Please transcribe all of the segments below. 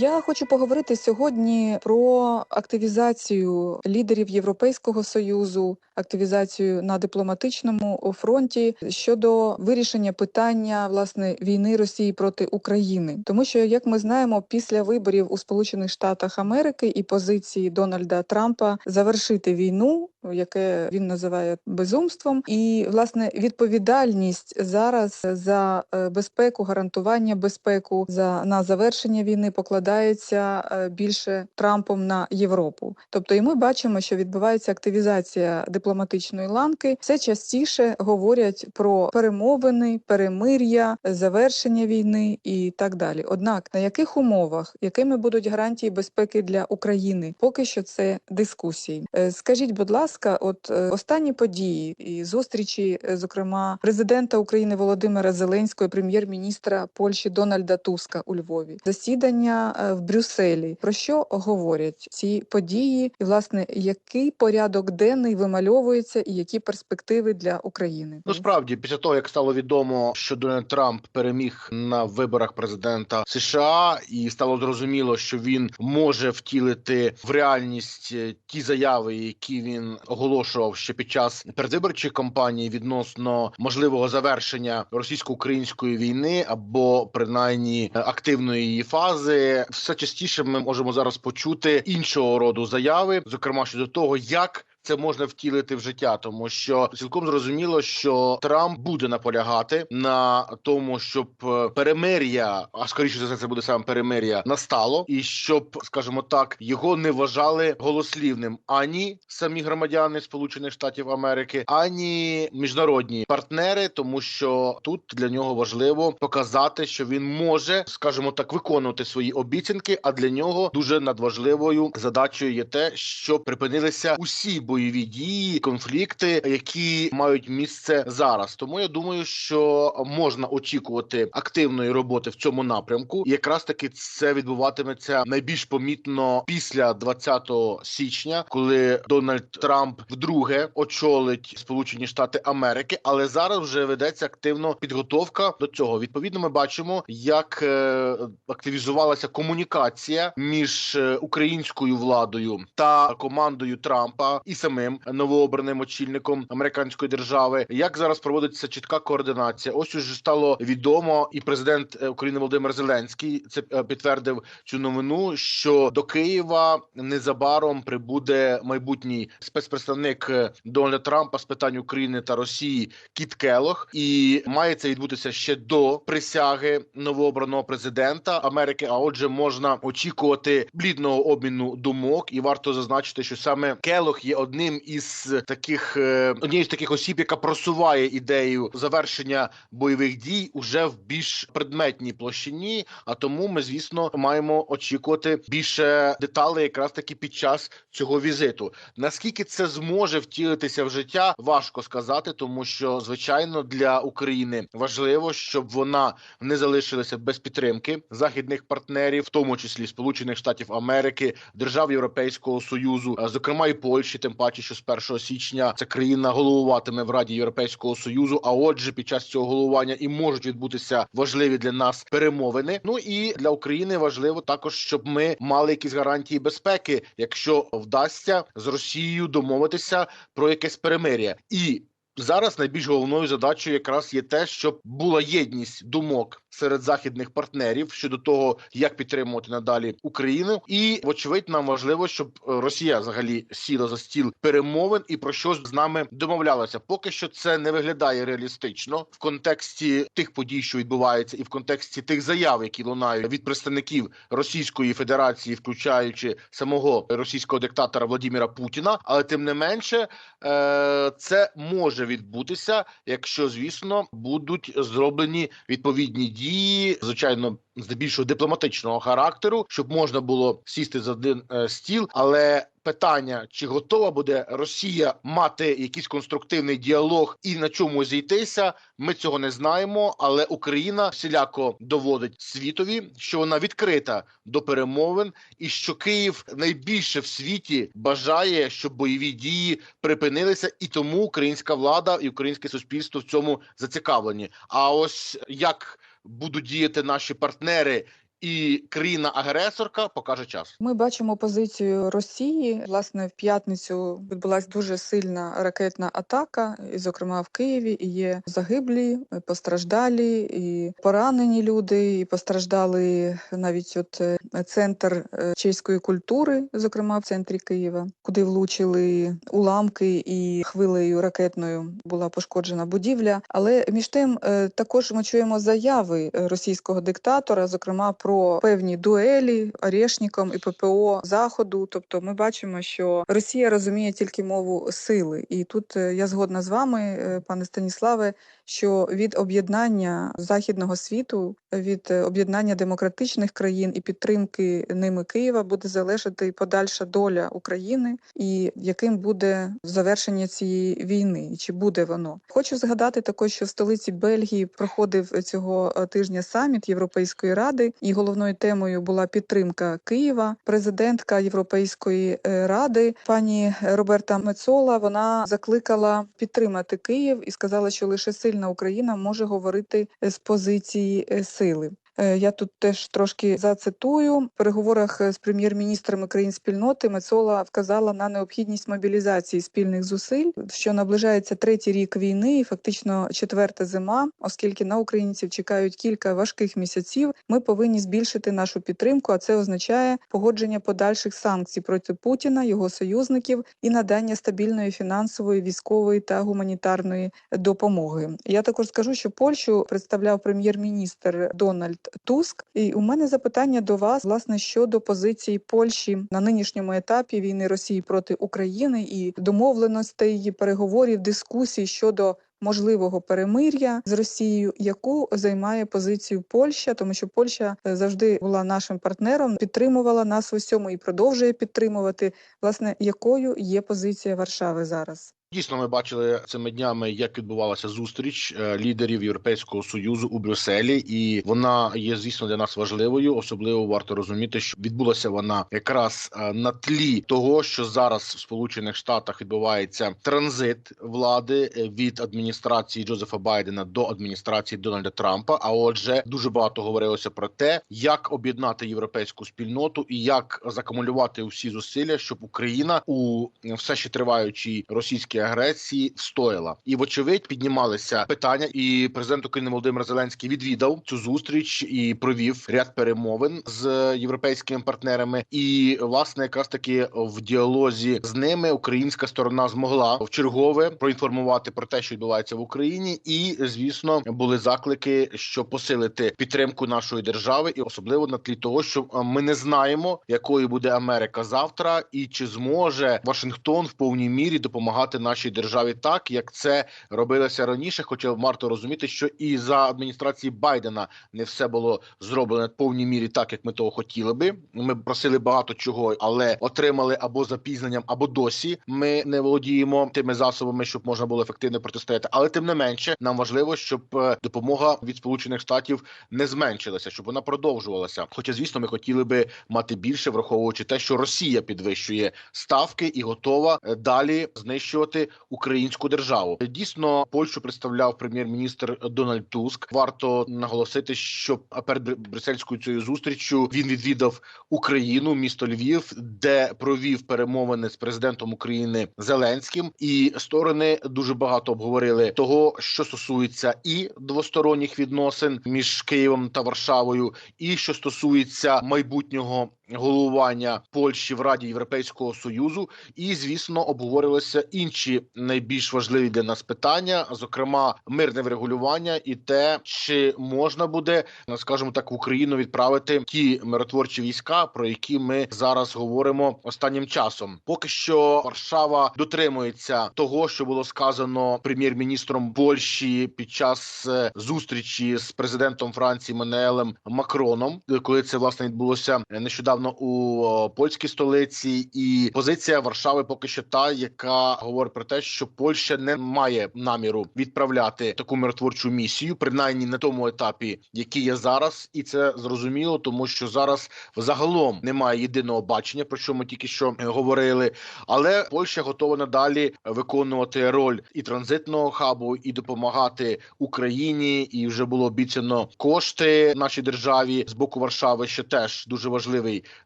Я хочу поговорити сьогодні про активізацію лідерів Європейського союзу, активізацію на дипломатичному фронті щодо вирішення питання власне війни Росії проти України, тому що, як ми знаємо, після виборів у Сполучених Штатах Америки і позиції Дональда Трампа завершити війну, яке він називає безумством, і власне відповідальність зараз за е, безпеку, гарантування безпеку за на завершення війни покладається е, більше Трампом на Європу. Тобто, і ми бачимо, що відбувається активізація дипломатичної ланки. Все частіше говорять про перемовини, перемир'я, завершення війни і так далі. Однак на яких умовах, якими будуть гарантії безпеки для України, поки що це дискусії. Е, Скажіть, будь ласка, от е, останні події і зустрічі, е, зокрема президента України Володимира Зеленського, прем'єр-міністра Польщі Дональда Туска у Львові, засідання в Брюсселі. Про що говорять ці події, і власне який порядок денний вимальовується, і які перспективи для України? Ну справді, після того як стало відомо, що Дональд Трамп переміг на виборах президента США, і стало зрозуміло, що він може втілити в реальність е, ті заяви, які він оголошував ще під час передвиборчих кампаній відносно можливого завершення російсько-української війни або принаймні е, активної її фази, все частіше ми можемо зараз почути іншого роду заяви, зокрема щодо того, як це можна втілити в життя, тому що цілком зрозуміло, що Трамп буде наполягати на тому, щоб е, перемир'я, а скоріше за все, це буде саме перемир'я, настало, і щоб, скажімо так, його не вважали голослівним ані самі громадяни Сполучених Штатів Америки, ані міжнародні партнери, тому що тут для нього важливо показати, що він може, скажімо так, виконувати свої обіцянки. А для нього дуже надважливою задачею є те, щоб припинилися усі бойові дії, конфлікти, які мають місце зараз. Тому я думаю, що можна очікувати активної роботи в цьому напрямку. І якраз таки це відбуватиметься найбільш помітно після 20 січня, коли Дональд Трамп вдруге очолить Сполучені Штати Америки. Але зараз вже ведеться активно підготовка до цього. Відповідно, ми бачимо, як е, активізувалася комунікація між е, українською владою та командою Трампа і самим новообраним очільником американської держави. Як зараз проводиться чітка координація? Ось уже стало відомо, і президент е, України Володимир Зеленський це е, підтвердив цю новину. Що до Києва незабаром прибуде майбутній спецпредставник е, Дональда Трампа з питань України та Росії Кіт Келох, і має це відбутися ще до присяги новообраного президента Америки. А отже, можна очікувати плідного обміну думок, і варто зазначити, що саме Келох є одним із таких е, однією з таких осіб, яка просуває ідею завершення бойових дій уже в більш предметній площині. А тому ми, звісно, маємо очікувати більше деталей, якраз таки під час цього візиту. Наскільки це зможе втілитися в життя, важко сказати, тому що звичайно для України важливо, щоб вона не залишилася без підтримки західних партнерів, в тому числі Сполучених Штатів Америки, держав Європейського союзу, зокрема і Польщі, тим паче, що з 1 січня ця країна головуватиме в Раді Європейського союзу. А отже, під час цього головування і можуть відбутися важливі для нас перемовини. Ну і для України важливо також, щоб ми мали якісь гарантії безпеки, якщо вдасться з Росією домовитися про якесь перемир'я і. Зараз найбільш головною задачею якраз є те, щоб була єдність думок серед західних партнерів щодо того, як підтримувати надалі Україну, і вочевидь нам важливо, щоб е, Росія взагалі сіла за стіл перемовин і про що з нами домовлялася. Поки що це не виглядає реалістично в контексті тих подій, що відбуваються, і в контексті тих заяв, які лунають від представників Російської Федерації, включаючи самого російського диктатора Владимира Путіна. Але тим не менше, е, це може відбутися, якщо звісно будуть зроблені відповідні дії, звичайно, здебільшого дипломатичного характеру, щоб можна було сісти за один е, стіл, але. Питання, чи готова буде Росія мати якийсь конструктивний діалог і на чому зійтися, ми цього не знаємо. Але Україна всіляко доводить світові, що вона відкрита до перемовин, і що Київ найбільше в світі бажає, щоб бойові дії припинилися, і тому українська влада і українське суспільство в цьому зацікавлені. А ось як будуть діяти наші партнери і країна-агресорка покаже час. Ми бачимо позицію Росії. Власне, в п'ятницю відбулася дуже сильна ракетна атака, і, зокрема, в Києві і є загиблі, і постраждалі, і поранені люди, і постраждали навіть от е, центр е, чеської культури, зокрема в центрі Києва, куди влучили уламки і хвилею ракетною була пошкоджена будівля. Але між тим е, також ми чуємо заяви російського диктатора, зокрема про певні дуелі Орешніком і ППО Заходу. Тобто, ми бачимо, що Росія розуміє тільки мову сили, і тут е, я згодна з вами, е, пане Станіславе, що від об'єднання західного світу, від е, об'єднання демократичних країн і підтримки ними Києва буде залежати подальша доля України, і яким буде завершення цієї війни, і чи буде воно. Хочу згадати також, що в столиці Бельгії проходив цього е, тижня саміт Європейської ради, і головною темою була підтримка Києва. Президентка Європейської е, ради пані Роберта Мецола вона закликала підтримати Київ і сказала, що лише сильна Україна може говорити з позиції е, сили. Е, Я тут теж трошки зацитую в переговорах з прем'єр-міністрами країн спільноти. Мецола вказала на необхідність мобілізації спільних зусиль, що наближається третій рік війни, і фактично четверта зима, оскільки на українців чекають кілька важких місяців. Ми повинні збільшити нашу підтримку, а це означає погодження подальших санкцій проти Путіна, його союзників і надання стабільної фінансової, військової та гуманітарної допомоги. Я також скажу, що Польщу представляв прем'єр-міністр Дональд Туск. І у мене запитання до вас власне щодо позиції Польщі на нинішньому етапі війни Росії проти України і домовленостей, переговорів, дискусій щодо. Можливого перемир'я з Росією, яку займає позицію Польща, тому що Польща е, завжди була нашим партнером, підтримувала нас в усьому і продовжує підтримувати. Власне, якою є позиція Варшави зараз? Дійсно, ми бачили цими днями, як відбувалася зустріч е, лідерів Європейського союзу у Брюсселі, і вона є, звісно, для нас важливою. Особливо варто розуміти, що відбулася вона якраз е, на тлі того, що зараз в Сполучених Штатах відбувається транзит влади е, від адміністрації Джозефа Байдена до адміністрації Дональда Трампа. А отже, дуже багато говорилося про те, як об'єднати європейську спільноту і як закумулювати усі зусилля, щоб Україна у все ще триваючій російській агресії встояла. І вочевидь піднімалися питання. І президент України Володимир Зеленський відвідав цю зустріч і провів ряд перемовин з європейськими партнерами. І власне, якраз таки в діалозі з ними українська сторона змогла в чергове проінформувати про те, що відбувається в Україні, і звісно були заклики, щоб посилити підтримку нашої держави, і особливо на тлі того, що ми не знаємо, якою буде Америка завтра, і чи зможе Вашингтон в повній мірі допомагати нашій державі так, як це робилося раніше. Хоча варто розуміти, що і за адміністрації Байдена не все було зроблено в повній мірі так, як ми того хотіли би. Ми просили багато чого, але отримали або запізненням, або досі ми не володіємо тими засобами, щоб можна було ефективно протистояти. Але тим не менше, нам важливо, щоб е, допомога від Сполучених Штатів не зменшилася, щоб вона продовжувалася. Хоча, звісно, ми хотіли би мати більше, враховуючи те, що Росія підвищує ставки і готова е, далі знищувати українську державу. Дійсно, Польщу представляв прем'єр-міністр Дональд Туск. Варто наголосити, що перед брюссельською цією зустріччю він відвідав Україну, місто Львів, де провів перемовини з президентом України Зеленським, і сторони дуже багато обговорили того, що стосується і двосторонніх відносин між Києвом та Варшавою, і що стосується майбутнього головування Польщі в Раді Європейського союзу, і звісно обговорилися інші найбільш важливі для нас питання, зокрема мирне врегулювання, і те, чи можна буде, скажімо так, в Україну відправити ті миротворчі війська, про які ми зараз говоримо останнім часом. Поки що Варшава дотримується того, що було сказано прем'єр-міністром Польщі під час е, зустрічі з президентом Франції Мануелем Макроном, коли це власне відбулося нещодавно нещодавно у польській столиці, і позиція Варшави поки що та, яка говорить про те, що Польща не має наміру відправляти таку миротворчу місію, принаймні на тому етапі, який є зараз, і це зрозуміло, тому що зараз загалом немає єдиного бачення, про що ми тільки що е, говорили. Але Польща готова надалі виконувати роль і транзитного хабу, і допомагати Україні. І вже було обіцяно кошти нашій державі з боку Варшави, що теж дуже важливий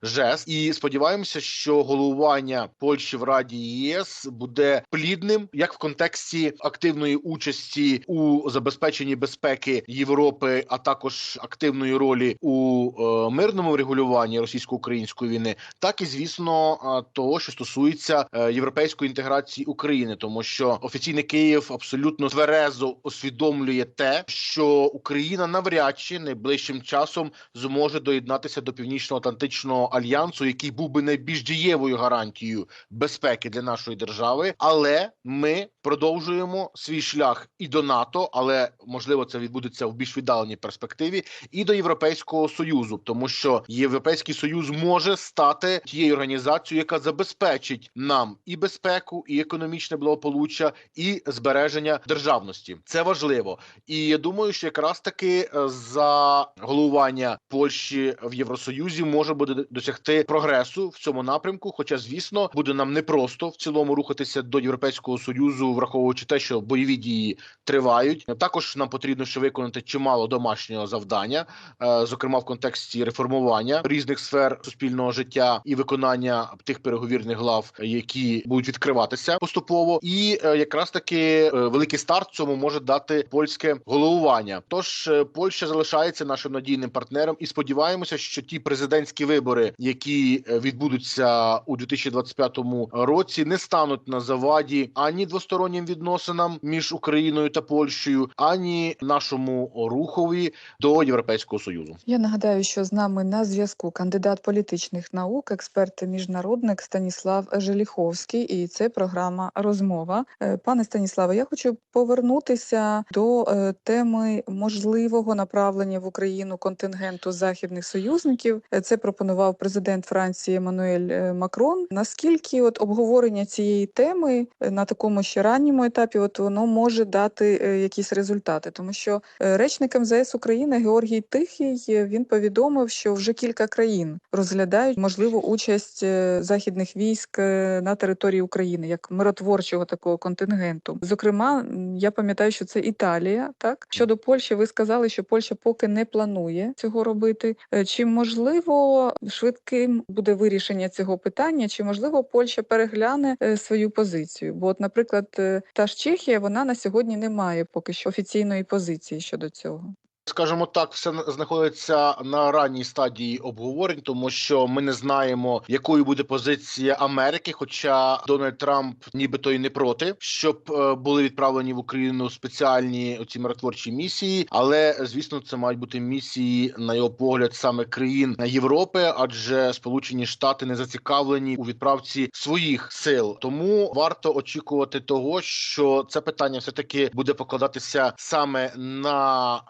жест. І сподіваємося, що головування Польщі в Раді ЄС буде плідним, як в контексті активної участі у забезпеченні безпеки Європи, а також активної ролі у е, мирному врегулюванні російсько-української війни, так і звісно е, того, що стосується е, європейської інтеграції України, тому що офіційний Київ абсолютно тверезо усвідомлює те, що Україна навряд чи найближчим часом зможе доєднатися до північно-атлантичного альянсу, який був би найбільш дієвою гарантією безпеки для нашої держави. Але ми продовжуємо свій шлях і до НАТО, але можливо це відбудеться в більш віддаленій перспективі, і до Європейського союзу, тому що Європейський союз може стати тією організацією, яка забезпечить нам і безпеку, і економічне благополуччя, і збереження державності. Це важливо, і я думаю, що якраз таки е, за головування Польщі в Євросоюзі може буде досягти прогресу в цьому напрямку. Хоча, звісно, буде нам непросто в цілому рухатися до європейського союзу, враховуючи те, що бойові дії тривають. Також нам потрібно ще виконати чимало домашнього завдання, е, зокрема в контексті реформування різних сфер суспільного життя і виконання тих переговірних глав, які будуть відкриватися поступово. І е, якраз таки е, великий старт цьому може дати польське головування. Тож Польща залишається нашим надійним партнером, і сподіваємося, що ті президентські вибори, які е, відбудуться у 2025 році, не стануть на заваді ані двостороннім відносинам між Україною та Польщею, ані нашому рухові до Європейського союзу. Я нагадаю, що з нами на зв'язку кандидат політичних наук, експерт міжнародник Станіслав Желіховський, і це програма розмова. Е, Пане Станіславе, я хочу повернутися до е, теми можливого направлення в Україну контингенту західних союзників. Це пропонував президент Франції Еммануель е, Макрон. Наскільки от обговорення цієї теми е, на такому ще ранньому етапі, от воно може дати е, якісь результати, тому що речник МЗС України Георгій Тихий він повідомив, що вже кілька країн розглядають можливу участь західних військ на території України як миротворчого такого контингенту. Зокрема, я пам'ятаю, що це Італія. Так щодо Польщі, ви сказали, що Польща поки не планує цього робити. Чи можливо швидким буде вирішення цього питання? Чи можливо Польща перегляне е, свою позицію? Бо, от, наприклад, е, та ж Чехія вона на сьогодні не має поки що офіційної позиції щодо цього. Скажімо так, все знаходиться на ранній стадії обговорень, тому що ми не знаємо, якою буде позиція Америки. Хоча Дональд Трамп нібито і не проти, щоб е, були відправлені в Україну спеціальні оці миротворчі місії. Але звісно, це мають бути місії на його погляд саме країн Європи, адже Сполучені Штати не зацікавлені у відправці своїх сил. Тому варто очікувати того, що це питання все таки буде покладатися саме на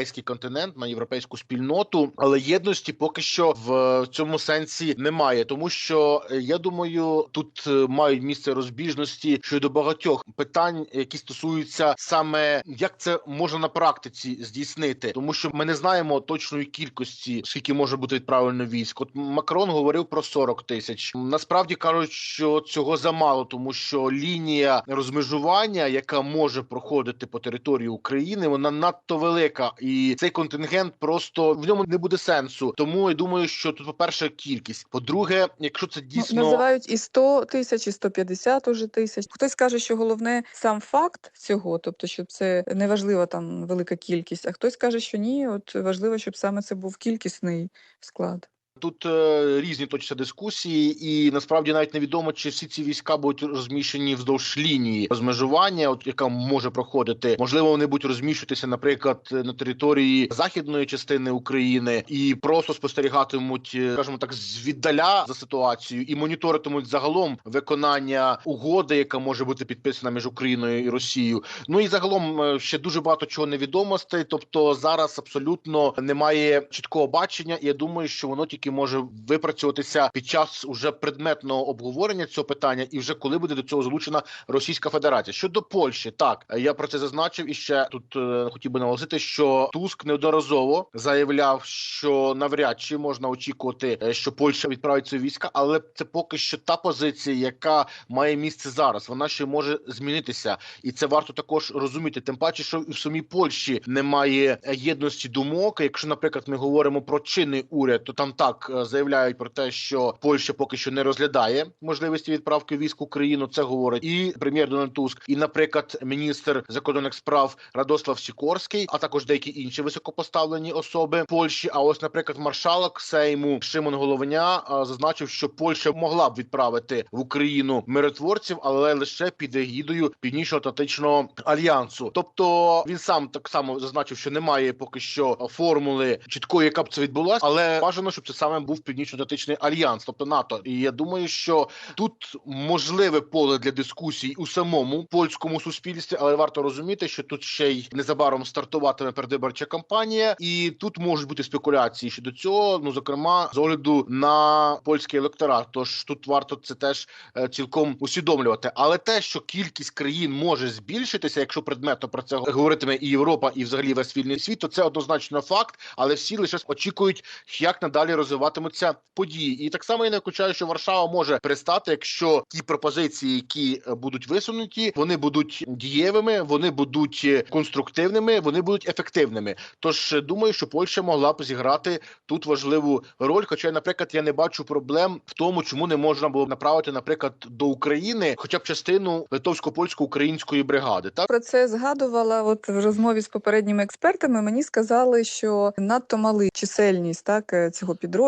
європейський континент, на європейську спільноту, але єдності поки що в цьому сенсі немає, тому що е, я думаю, тут е, мають місце розбіжності щодо багатьох питань, які стосуються саме як це можна на практиці здійснити, тому що ми не знаємо точної кількості, скільки може бути відправлено військ. От Макрон говорив про 40 тисяч. Насправді кажуть, що цього замало, тому що лінія розмежування, яка може проходити по території України, вона надто велика, і цей контингент просто в ньому не буде сенсу. Тому я думаю, що тут, по перше, кількість. По-друге, якщо це Ну, дійсно називають і 100 тисяч, і 150 уже тисяч. Хтось каже, що головне сам факт цього, тобто, щоб це не важлива там велика кількість, а хтось каже, що ні, от важливо, щоб саме це був кількісний склад. Тут е, різні точаться дискусії, і насправді навіть невідомо, чи всі ці війська будуть розміщені вздовж лінії розмежування, от яка може проходити. Можливо, вони будуть розміщуватися, наприклад, на території західної частини України і просто спостерігатимуть, е, скажімо так, звіддаля за ситуацією і моніторитимуть загалом виконання угоди, яка може бути підписана між Україною і Росією. Ну і загалом е, ще дуже багато чого невідомостей. Тобто зараз абсолютно немає чіткого бачення, і я думаю, що воно тільки який може випрацюватися під час уже предметного обговорення цього питання, і вже коли буде до цього залучена Російська Федерація щодо Польщі, так я про це зазначив і ще тут е, хотів би наголосити, що Туск неодноразово заявляв, що навряд чи можна очікувати, е, що Польща відправить свої війська, але це поки що та позиція, яка має місце зараз. Вона ще може змінитися, і це варто також розуміти. Тим паче, що в самій Польщі немає е, єдності думок. Якщо, наприклад, ми говоримо про чинний уряд, то там так е, заявляють про те, що Польща поки що не розглядає можливості відправки військ в Україну. Це говорить і прем'єр Дональд Туск, і, наприклад, міністр закордонних справ Радослав Сікорський, а також деякі інші високопоставлені особи Польщі. А ось, наприклад, маршалок Сейму Шимон Головня зазначив, що Польща могла б відправити в Україну миротворців, але лише під егідою Північно-Атлантичного альянсу. Тобто він сам так само зазначив, що немає поки що формули чіткої, яка б це відбулася, але бажано, щоб це саме був Північно-Атлантичний альянс, тобто НАТО. І я думаю, що тут можливе поле для дискусій у самому польському суспільстві, але варто розуміти, що тут ще й незабаром стартуватиме передвиборча кампанія, і тут можуть бути спекуляції щодо цього. Ну зокрема, з огляду на польський електорат. Тож тут варто це теж е, цілком усвідомлювати. Але те, що кількість країн може збільшитися, якщо предметно про це говоритиме і Європа, і взагалі весь вільний світ, то це однозначно факт. Але всі лише очікують, як надалі розвиватимуться події. І так само я не виключаю, що Варшава може пристати, якщо ті пропозиції, які е, будуть висунуті, вони будуть дієвими, вони будуть е, конструктивними, вони будуть ефективними. Тож е, думаю, що Польща могла б зіграти тут важливу роль. Хоча, наприклад, я не бачу проблем в тому, чому не можна було б направити, наприклад, до України, хоча б частину литовсько-польсько-української бригади. Так Про це згадувала от в розмові з попередніми експертами. Мені сказали, що надто малий чисельність так цього підрозділу.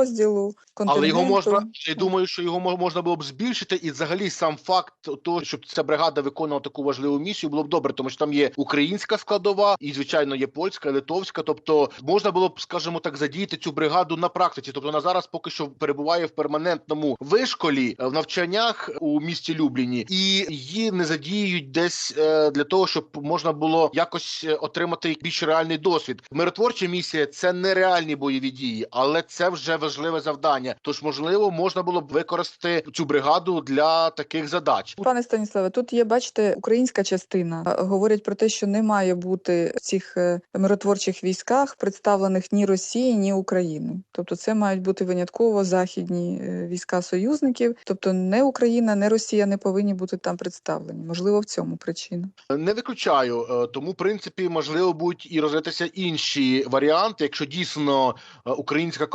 Але його можна я думаю, що його мо- можна було б збільшити, і взагалі сам факт того, щоб ця бригада виконувала таку важливу місію, було б добре, тому що там є українська складова, і звичайно є польська, литовська. Тобто можна було б, скажімо так, задіяти цю бригаду на практиці. Тобто вона зараз поки що перебуває в перманентному вишколі е, в навчаннях у місті Любліні, і її не задіюють десь е, для того, щоб можна було якось е, отримати більш реальний досвід. Миротворча місія це не реальні бойові дії, але це вже важливе завдання. Тож, можливо, можна було б використати цю бригаду для таких задач. Пане Станіславе, тут є, бачите, українська частина. Е, Говорять про те, що не має бути в цих е, миротворчих військах представлених ні Росії, ні України. Тобто, це мають бути винятково західні е, війська союзників. Тобто, не Україна, не Росія не повинні бути там представлені. Можливо, в цьому причина. Не виключаю, тому в принципі можливо будуть і розглядатися інші варіанти. Якщо дійсно українська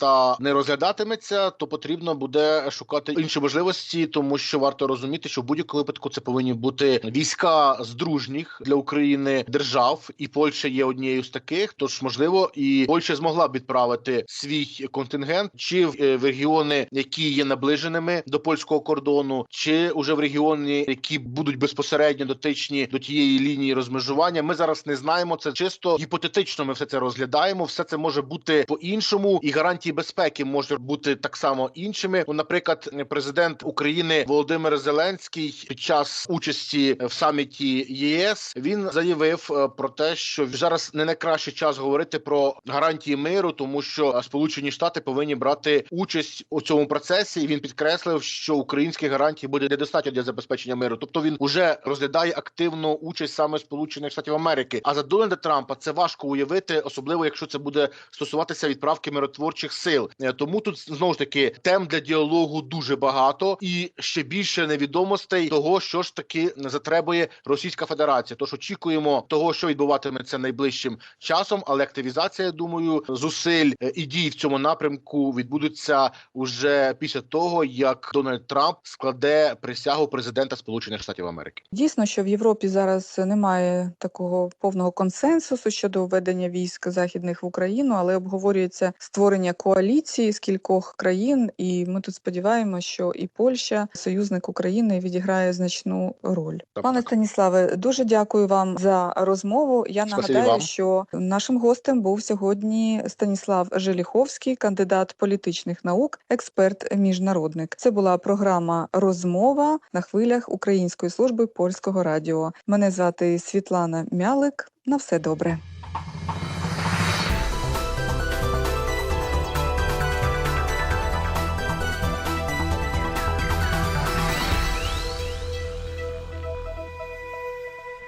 компонента не розглядатиметься, то потрібно буде шукати інші можливості, тому що варто розуміти, що в будь-якому випадку це повинні бути війська з дружніх для України держав, і Польща є однією з таких. Тож можливо, і Польща змогла б відправити свій контингент чи в, е, регіони, які є наближеними до польського кордону, чи уже в регіони, які будуть безпосередньо дотичні до тієї лінії розмежування. Ми зараз не знаємо. Це чисто гіпотетично. Ми все це розглядаємо. Все це може бути по-іншому, і гарантії безпеки можуть бути так само іншими. Ну, наприклад, президент України Володимир Зеленський під час участі в саміті ЄС він заявив е, про те, що зараз не найкращий час говорити про гарантії миру, тому що Сполучені Штати повинні брати участь у цьому процесі. І він підкреслив, що українських гарантій буде недостатньо для забезпечення миру. Тобто він уже розглядає активну участь саме Сполучених Штатів Америки. А за Дональда Трампа це важко уявити, особливо якщо це буде стосуватися відправки миротворчих сил. Е, Тому тут знову ж таки тем для діалогу дуже багато і ще більше невідомостей того, що ж таки затребує Російська Федерація. Тож очікуємо того, що відбуватиметься найближчим часом, але активізація, я думаю, зусиль е, і дій в цьому напрямку відбудуться уже після того, як Дональд Трамп складе присягу президента Сполучених Штатів Америки. Дійсно, що в Європі зараз немає такого повного консенсусу щодо введення військ західних в Україну, але обговорюється створення коаліції з кількох країн, і ми тут сподіваємося, що і Польща, союзник України, відіграє значну роль. Так, Пане так. Станіславе, дуже дякую вам за розмову. Я нагадаю, вам. що нашим гостем був сьогодні Станіслав Желіховський, кандидат політичних наук, експерт міжнародник. Це була програма Розмова на хвилях Української служби польського радіо. Мене звати Світлана Мялик. На все добре.